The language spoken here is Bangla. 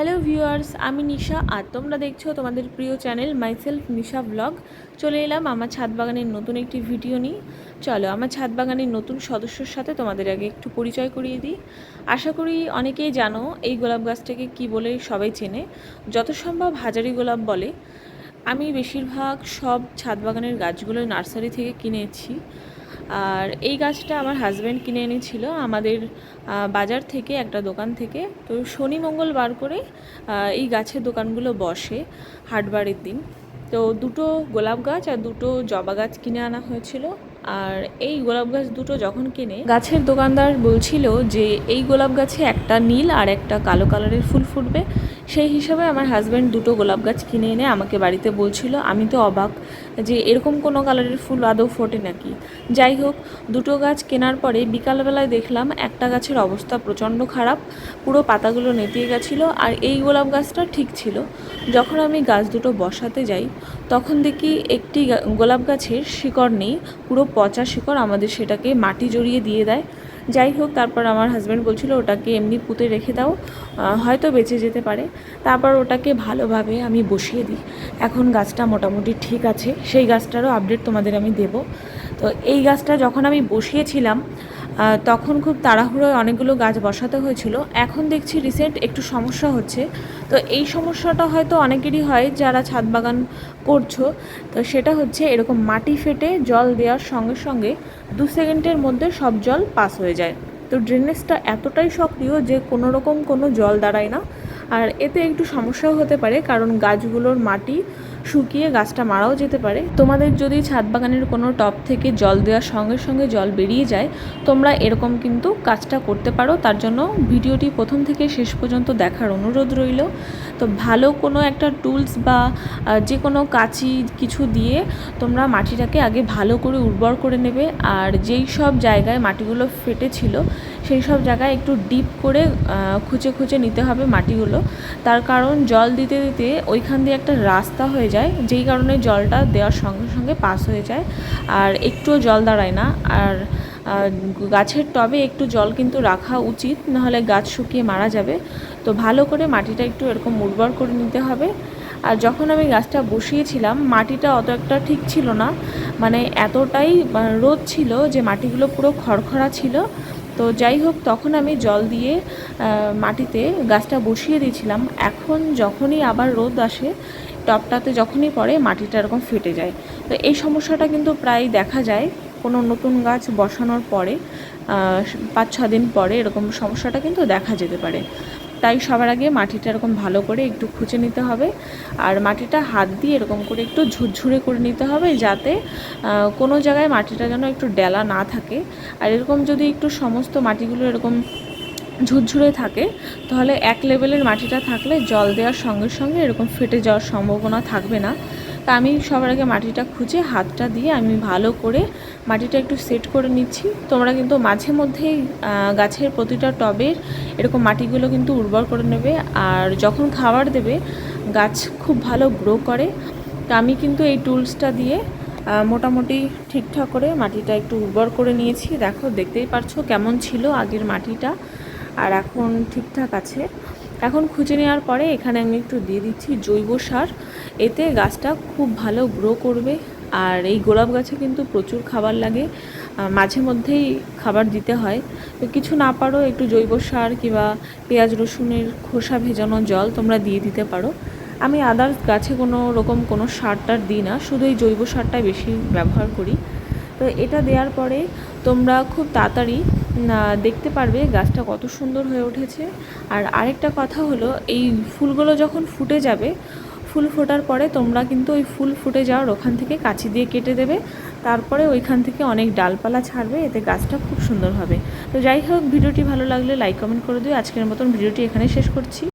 হ্যালো ভিউয়ার্স আমি নিশা আর তোমরা দেখছ তোমাদের প্রিয় চ্যানেল মাইসেলফ নিশা ব্লগ চলে এলাম আমার ছাদ বাগানের নতুন একটি ভিডিও নিয়ে। চলো আমার ছাদ বাগানের নতুন সদস্যর সাথে তোমাদের আগে একটু পরিচয় করিয়ে দিই। আশা করি অনেকেই জানো এই গোলাপ গাছটাকে কি বলে সবাই চেনে। যত সম্ভব হাজারি গোলাপ বলে। আমি বেশিরভাগ সব ছাদ বাগানের গাছগুলো নার্সারি থেকে কিনেছি। আর এই গাছটা আমার হাজব্যান্ড কিনে এনেছিল আমাদের বাজার থেকে একটা দোকান থেকে। তো শনি মঙ্গল বার করে এই গাছের দোকানগুলো বসে হাটবারের দিন। তো দুটো গোলাপ গাছ আর দুটো জবা গাছ কিনে আনা হয়েছিল। আর এই গোলাপ গাছ দুটো যখন কিনে, গাছের দোকানদার বলছিল যে এই গোলাপ গাছে একটা নীল আর একটা কালো কালারের ফুল ফুটবে। সেই হিসাবে আমার হাজব্যান্ড দুটো গোলাপ গাছ কিনে এনে আমাকে বাড়িতে বলছিল। আমি তো অবাক যে এরকম কোনো কালারের ফুল আদৌ ফোটে নাকি? যাই হোক, দুটো গাছ কেনার পরে বিকালবেলায় দেখলাম একটা গাছের অবস্থা প্রচণ্ড খারাপ, পুরো পাতাগুলো নেতিয়ে গেছিল আর এই গোলাপ গাছটা ঠিক ছিল। যখন আমি গাছ দুটো বসাতে যাই, তখন দেখি একটি গোলাপ গাছের শিকড় নেই, পুরো পচা শিকড় আমাদের সেটাকে মাটি জড়িয়ে দিয়ে দেয়। যাই হোক, তারপর আমার হাজব্যান্ড বলছিল, ওটাকে এমনি পুঁতে রেখে দাও হয়তো বেঁচে যেতে পারে। তারপর ওটাকে ভালোভাবে আমি বসিয়ে দিই। এখন গাছটা মোটামুটি ঠিক আছে, সেই গাছটারও আপডেট তোমাদের আমি দেব। তো এই গাছটা যখন আমি বসিয়েছিলাম তখন খুব তাড়াহুড়োয় অনেকগুলো গাছ বসাতে হয়েছিল। এখন দেখছি রিসেন্ট একটু সমস্যা হচ্ছে। তো এই সমস্যাটা হয়তো অনেকেরই হয় যারা ছাদ বাগান করছ। তো সেটা হচ্ছে এরকম মাটি ফেটে জল দেওয়ার সঙ্গে সঙ্গে দু সেকেন্ডের মধ্যে সব জল পাস হয়ে যায়। তো ড্রেনেজটা এতটাই সক্রিয় যে কোনো রকম কোনো জল দাঁড়ায় না। আর এতে একটু সমস্যাও হতে পারে কারণ গাছগুলোর মাটি শুকিয়ে গাছটা মারাও যেতে পারে। তোমাদের যদি ছাদ বাগানের কোনো টব থেকে জল দেওয়ার সঙ্গে সঙ্গে জল বেরিয়ে যায়, তোমরা এরকম কিন্তু কাজটা করতে পারো। তার জন্য ভিডিওটি প্রথম থেকে শেষ পর্যন্ত দেখার অনুরোধ রইল। তো ভালো কোনো একটা টুলস বা যে কোনো কাঁচি কিছু দিয়ে তোমরা মাটিটাকে আগে ভালো করে উর্বর করে নেবে। আর যেই সব জায়গায় মাটিগুলো ফেটেছিল সেই সব জায়গায় একটু ডিপ করে খুঁচে খুঁচে নিতে হবে মাটিগুলো। তার কারণ জল দিতে দিতে ওইখান দিয়ে একটা রাস্তা হয়ে যায়। যেই কারণে জলটা দেওয়ার সঙ্গে সঙ্গে পাস হয়ে যায়। আর একটুও জল দাঁড়ায় না। আর গাছের টবে একটু জল কিন্তু রাখা উচিত, নাহলে গাছ শুকিয়ে মারা যাবে। তো ভালো করে মাটিটা একটু এরকম উর্বর করে নিতে হবে। আর যখন আমি গাছটা বসিয়েছিলাম, মাটিটা অত একটা ঠিক ছিল না। মানে এতটাই রোদ ছিল যে মাটিগুলো পুরো খড়খড়া ছিল। তো যাই হোক, তখন আমি জল দিয়ে মাটিতে গাছটা বসিয়ে দিয়েছিলাম। এখন যখনই আবার রোদ আসে টবটাতে যখনই পড়ে, মাটিটা এরকম ফেটে যায়। তো এই সমস্যাটা কিন্তু প্রায় দেখা যায়। কোনো নতুন গাছ বসানোর পরে পাঁচ ছ দিন পরে এরকম সমস্যাটা কিন্তু দেখা যেতে পারে। তাই সবার আগে মাটিটা এরকম ভালো করে একটু খুঁচে নিতে হবে। আর মাটিটা হাত দিয়ে এরকম করে একটু ঝুরঝুরে করে নিতে হবে যাতে কোনো জায়গায় মাটিটা যেন একটু ডেলা না থাকে। আর এরকম যদি একটু সমস্ত মাটিগুলো এরকম ঝুরঝুরে থাকে, তাহলে এক লেভেলের মাটিটা থাকলে জল দেওয়ার সঙ্গে সঙ্গে এরকম ফেটে যাওয়ার সম্ভাবনা থাকবে না। তা আমি সবার আগে মাটিটা খুঁজে হাতটা দিয়ে আমি ভালো করে মাটিটা একটু সেট করে নিচ্ছি। তোমরা কিন্তু মাঝে মধ্যেই গাছের প্রতিটা টবের এরকম মাটিগুলো কিন্তু উর্বর করে নেবে আর যখন খাবার দেবে, গাছ খুব ভালো গ্রো করে। তা আমি কিন্তু এই টুলসটা দিয়ে মোটামুটি ঠিকঠাক করে মাটিটা একটু উর্বর করে নিয়েছি। দেখো, দেখতেই পারছ কেমন ছিল আগের মাটিটা। আর এখন ঠিকঠাক আছে। এখন খুঁজে নেওয়ার পরে এখানে আমি একটু দিয়ে দিচ্ছি জৈব সার। এতে গাছটা খুব ভালো গ্রো করবে আর এই গোলাপ গাছে কিন্তু প্রচুর খাবার লাগে। মাঝে মধ্যেই খাবার দিতে হয়। তো কিছু না পারো একটু জৈব সার কিংবা পেঁয়াজ রসুনের খোসা ভেজানো জল তোমরা দিয়ে দিতে পারো। আমি আদার গাছে কোনো রকম কোনো সার টার দিই না, শুধু এই জৈব সারটাই বেশি ব্যবহার করি। তো এটা দেওয়ার পরে তোমরা খুব তাড়াতাড়ি দেখতে পারবে গাছটা কত সুন্দর হয়ে উঠেছে। আর আরেকটা কথা হলো, এই ফুলগুলো যখন ফুটে যাবে, ফুল ফোটার পরে তোমরা কিন্তু ওই ফুল ফুটে যাওয়ার ওখান থেকে কাঁচি দিয়ে কেটে দেবে। তারপরে ওইখান থেকে অনেক ডালপালা ছাড়বে, এতে গাছটা খুব সুন্দর হবে। তো যাই হোক, ভিডিওটি ভালো লাগলে লাইক কমেন্ট করে দিও। আজকের মতন ভিডিওটি এখানে শেষ করছি।